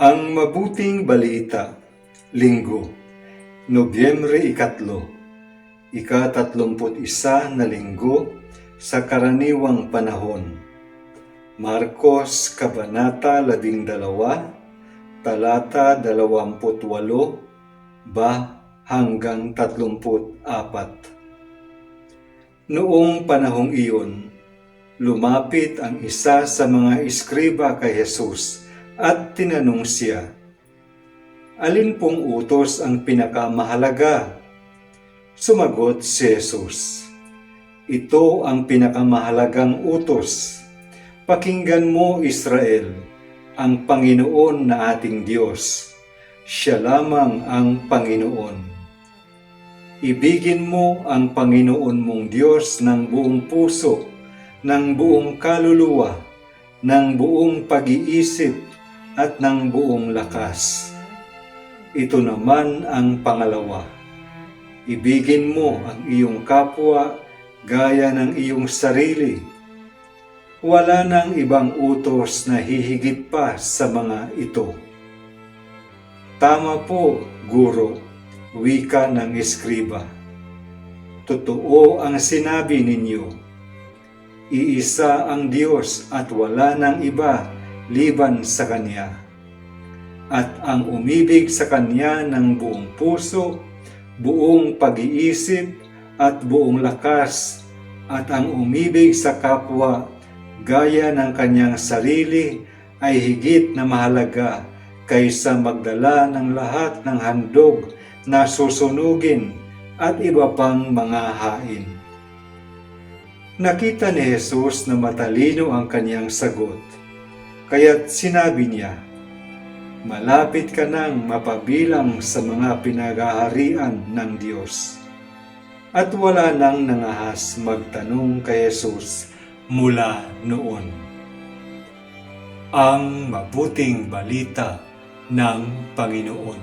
Ang Mabuting Balita, Linggo, Nobyembre ikatlo, ika-tatlumput isa na linggo sa karaniwang panahon. Marcos Kabanata 12, talata 28 ba hanggang 34. Noong panahong iyon, lumapit ang isa sa mga iskriba kay Jesus at tinanong siya, Alin pong utos ang pinakamahalaga? Sumagot si Jesus, Ito ang pinakamahalagang utos. Pakinggan mo, Israel, ang Panginoon na ating Diyos. Siya lamang ang Panginoon. Ibigin mo ang Panginoon mong Diyos ng buong puso, ng buong kaluluwa, ng buong pag-iisip, at ng buong lakas. Ito naman ang pangalawa. Ibigin mo ang iyong kapwa gaya ng iyong sarili. Wala nang ibang utos na hihigit pa sa mga ito. Tama po, Guro, wika ng eskriba. Totoo ang sinabi ninyo. Iisa ang Diyos at wala nang iba liban sa Kanya. At ang umibig sa Kanya ng buong puso, buong pag-iisip at buong lakas, at ang umibig sa kapwa gaya ng kanyang sarili ay higit na mahalaga kaysa magdala ng lahat ng handog na susunugin at iba pang mga hain. Nakita ni Jesus na matalino ang kanyang sagot, kaya't sinabi niya, Malapit ka nang mapabilang sa mga pinagaharian ng Diyos. At wala nang nangahas magtanong kay Jesus mula noon. Ang mabuting balita ng Panginoon.